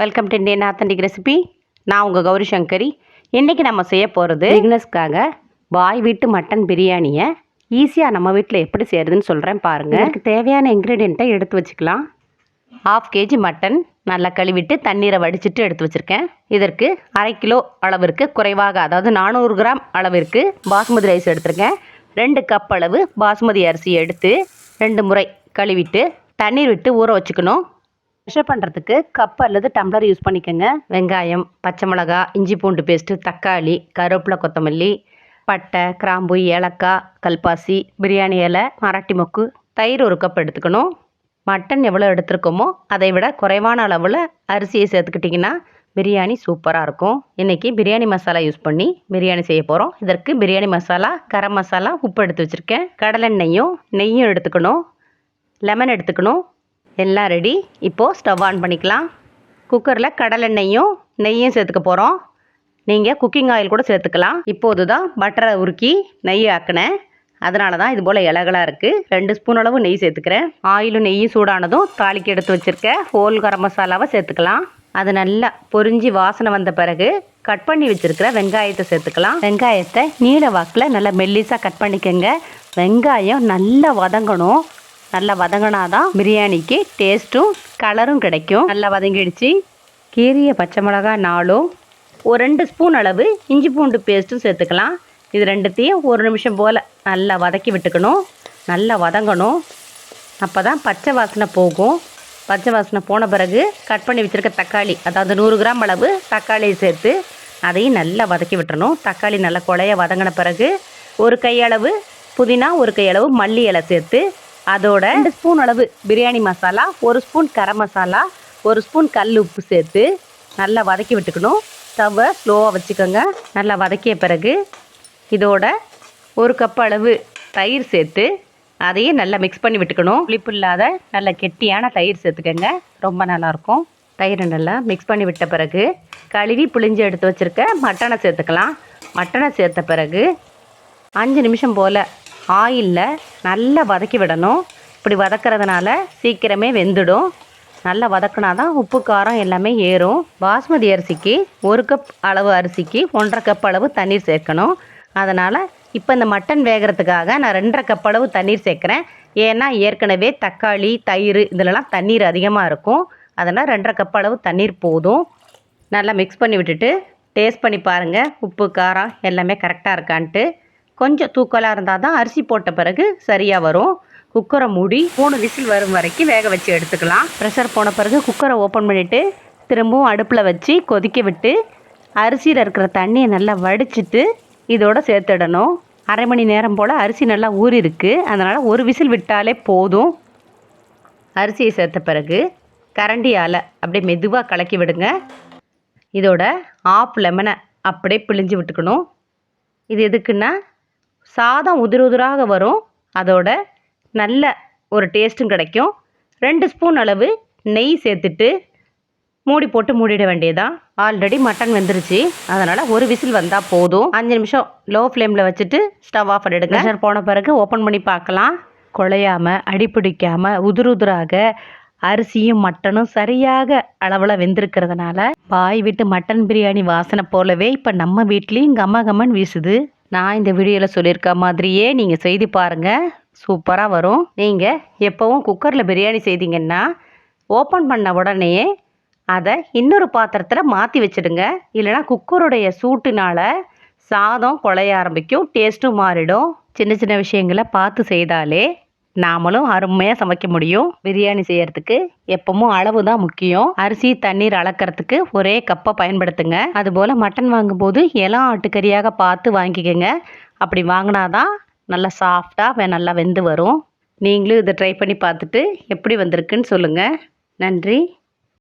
Welcome to Indian authentic recipe நான் உங்கள் கௌரி சங்கரி இன்றைக்கி நம்ம செய்ய போகிறது பிக்னஸ்க்காக பாய் வீட்டு மட்டன் பிரியாணியை ஈஸியாக நம்ம வீட்டில் எப்படி செய்கிறதுன்னு சொல்கிறேன் பாருங்கள் இதுக்கு தேவையான இன்க்ரீடியண்ட்டை எடுத்து வச்சுக்கலாம். ஹாஃப் கேஜி மட்டன் நல்லா கழுவிட்டு தண்ணீரை வடிச்சிட்டு எடுத்து வச்சுருக்கேன். இதற்கு அரை கிலோ அளவிற்கு குறைவாக அதாவது நானூறு கிராம் அளவிற்கு பாஸ்மதி ரைஸ் எடுத்திருக்கேன். ரெண்டு கப் அளவு பாஸ்மதி அரிசி எடுத்து ரெண்டு முறை கழுவிட்டு தண்ணீர் விட்டு ஊற வச்சுக்கணும். மெஷர் பண்ணுறதுக்கு கப் அல்லது டம்ளர் யூஸ் பண்ணிக்கோங்க. வெங்காயம் பச்சை மிளகா இஞ்சி பூண்டு பேஸ்ட்டு தக்காளி கருவேப்பிலை கொத்தமல்லி பட்டை கிராம்பு ஏலக்காய் கல்பாசி பிரியாணி இலை மராட்டி மொக்கு தயிர் ஒரு கப் எடுத்துக்கணும். மட்டன் எவ்வளோ எடுத்திருக்கோமோ அதை விட குறைவான அளவில் அரிசியை சேர்த்துக்கிட்டிங்கன்னா பிரியாணி சூப்பராக இருக்கும். இன்றைக்கி பிரியாணி மசாலா யூஸ் பண்ணி பிரியாணி செய்ய போகிறோம் இதற்கு பிரியாணி மசாலா கரம் மசாலா உப்பு எடுத்து வச்சுருக்கேன். கடலெண்ணெயும் நெய்யும் எடுத்துக்கணும். லெமன் எடுத்துக்கணும். எல்லாம் ரெடி இப்போது ஸ்டவ் ஆன் பண்ணிக்கலாம். குக்கரில் கடலெண்ணெயும் நெய்யும் சேர்த்துக்க போகிறோம் நீங்கள் குக்கிங் ஆயில் கூட சேர்த்துக்கலாம். இப்போது தான் பட்டரை உருக்கி நெய் ஆக்கினேன். அதனால தான் இது போல் இலகலாக இருக்குது ரெண்டு ஸ்பூன் அளவு நெய் சேர்த்துக்கிறேன். ஆயிலும் நெய்யும் சூடானதும் தாளிக்கு எடுத்து வச்சுருக்க ஹோல் கரம் மசாலாவை சேர்த்துக்கலாம். அது நல்லா பொரிஞ்சு வாசனை வந்த பிறகு கட் பண்ணி வச்சுருக்கிற வெங்காயத்தை சேர்த்துக்கலாம். வெங்காயத்தை நீல வாக்கில் நல்லா மெல்லிஸாக கட் பண்ணிக்கோங்க. வெங்காயம் நல்லா வதங்கணும். நல்லா வதங்கினாதான் பிரியாணிக்கு டேஸ்ட்டும் கலரும் கிடைக்கும். நல்லா வதங்கிடுச்சு. கீரிய பச்சை மிளகா நாலும் ஒரு ரெண்டு ஸ்பூன் அளவு இஞ்சி பூண்டு பேஸ்ட்டும் சேர்த்துக்கலாம். இது ரெண்டுத்தையும் ஒரு நிமிஷம் போல் நல்லா வதக்கி விட்டுக்கணும். நல்லா வதங்கணும். அப்போ தான் பச்சை வாசனை போகும். பச்சை வாசனை போன பிறகு கட் பண்ணி வச்சுருக்க தக்காளி அதாவது நூறு கிராம் அளவு தக்காளியை சேர்த்து அதையும் நல்லா வதக்கி விட்டுறணும். தக்காளி நல்லா குழைய வதங்கின பிறகு ஒரு கையளவு புதினா ஒரு கையளவு மல்லி இலை சேர்த்து அதோட ரெண்டு ஸ்பூன் அளவு பிரியாணி மசாலா ஒரு ஸ்பூன் கரம் மசாலா ஒரு ஸ்பூன் கல் உப்பு சேர்த்து நல்லா வதக்கி விட்டுக்கணும். ஸ்டவ்வை ஸ்லோவாக வச்சுக்கோங்க. நல்லா வதக்கிய பிறகு இதோட ஒரு கப் அளவு தயிர் சேர்த்து அதையும் நல்லா மிக்ஸ் பண்ணி விட்டுக்கணும். புளிப்பு இல்லாத நல்ல கெட்டியான தயிர் சேர்த்துக்கோங்க. ரொம்ப நல்லாயிருக்கும். தயிரை நல்லா மிக்ஸ் பண்ணி விட்ட பிறகு கழுவி புளிஞ்சு எடுத்து வச்சுருக்க மட்டனை சேர்த்துக்கலாம். மட்டனை சேர்த்த பிறகு அஞ்சு நிமிஷம் போல் ஆயிலில் நல்லா வதக்கி விடணும். இப்படி வதக்கிறதுனால சீக்கிரமே வெந்துடும். நல்லா வதக்கினா தான் உப்பு காரம் எல்லாமே ஏறும். பாஸ்மதி அரிசிக்கு ஒரு கப் அளவு அரிசிக்கு ஒன்றரை கப் அளவு தண்ணீர் சேர்க்கணும். அதனால் இப்போ இந்த மட்டன் வேகிறதுக்காக நான் ரெண்டரை கப் அளவு தண்ணீர் சேர்க்குறேன். ஏன்னா ஏற்கனவே தக்காளி தயிர் இதிலலாம் தண்ணீர் அதிகமாக இருக்கும். அதனால் ரெண்டரை கப் அளவு தண்ணீர் போதும். நல்லா மிக்ஸ் பண்ணி விட்டுட்டு டேஸ்ட் பண்ணி பாருங்கள் உப்பு காரம் எல்லாமே கரெக்டாக இருக்கான்ட்டு. கொஞ்சம் தூக்கலாக இருந்தால் தான் அரிசி போட்ட பிறகு சரியாக வரும். குக்கரை மூடி மூணு விசில் வரும் வரைக்கும் வேக வச்சு எடுத்துக்கலாம். ப்ரெஷர் போன பிறகு குக்கரை ஓப்பன் பண்ணிவிட்டு திரும்பவும் அடுப்பில் வச்சு கொதிக்க விட்டு அரிசியில் இருக்கிற தண்ணியை நல்லா வடிச்சிட்டு இதோட சேர்த்துடணும். அரை மணி நேரம் போல் அரிசி நல்லா ஊறி இருக்குது அதனால் ஒரு விசில் விட்டாலே போதும். அரிசியை சேர்த்த பிறகு கரண்டியால் அப்படியே மெதுவாக கலக்கி விடுங்க. இதோட ஆஃப் லெமனை அப்படியே பிழிஞ்சு விட்டுக்கணும். இது எதுக்குன்னா சாதம் உதிர் உதிராக வரும். அதோட நல்ல ஒரு டேஸ்ட்டும் கிடைக்கும். ரெண்டு ஸ்பூன் அளவு நெய் சேர்த்துட்டு மூடி போட்டு மூடிட வேண்டியதான் ஆல்ரெடி மட்டன் வெந்துருச்சு. அதனால் ஒரு விசில் வந்தால் போதும். அஞ்சு நிமிஷம் லோ ஃப்ளேமில் வச்சுட்டு ஸ்டவ் ஆஃப் பண்ணிடுங்க. ப்ரெஷர் போன பிறகு ஓப்பன் பண்ணி பார்க்கலாம். குழையாமல் அடிப்பிடிக்காமல் உதிர் உதிராக அரிசியும் மட்டனும் சரியாக அளவில் வெந்திருக்கிறதுனால பாய் விட்டு மட்டன் பிரியாணி வாசனை போலவே இப்போ நம்ம வீட்லேயும் கம்ம கம்மன் வீசுது. நான் இந்த வீடியோவில் சொல்லியிருக்க மாதிரியே நீங்கள் செய்து பாருங்கள் சூப்பராக வரும். நீங்கள் எப்போவும் குக்கரில் பிரியாணி செய்தீங்கன்னா ஓப்பன் பண்ண உடனே அதை இன்னொரு பாத்திரத்தில் மாற்றி வச்சிடுங்க. இல்லைனா குக்கருடைய சூட்டுனால் சாதம் குழைய ஆரம்பிக்கும் டேஸ்ட்டும் மாறிடும். சின்ன சின்ன விஷயங்களை பார்த்து செய்தாலே நாமளும் அருமையாக சமைக்க முடியும். பிரியாணி செய்யறதுக்கு எப்பவும் அளவு தான் முக்கியம். அரிசி தண்ணீர் அளக்கிறதுக்கு ஒரே கப்பை பயன்படுத்துங்க. அதுபோல் மட்டன் வாங்கும்போது இளம் ஆட்டுக்கறியாக பார்த்து வாங்கிக்கோங்க. அப்படி வாங்கினாதான் நல்லா சாஃப்டாக நல்லா வெந்து வரும். நீங்களும் இதை ட்ரை பண்ணி பார்த்துட்டு எப்படி வந்திருக்குன்னு சொல்லுங்கள் நன்றி.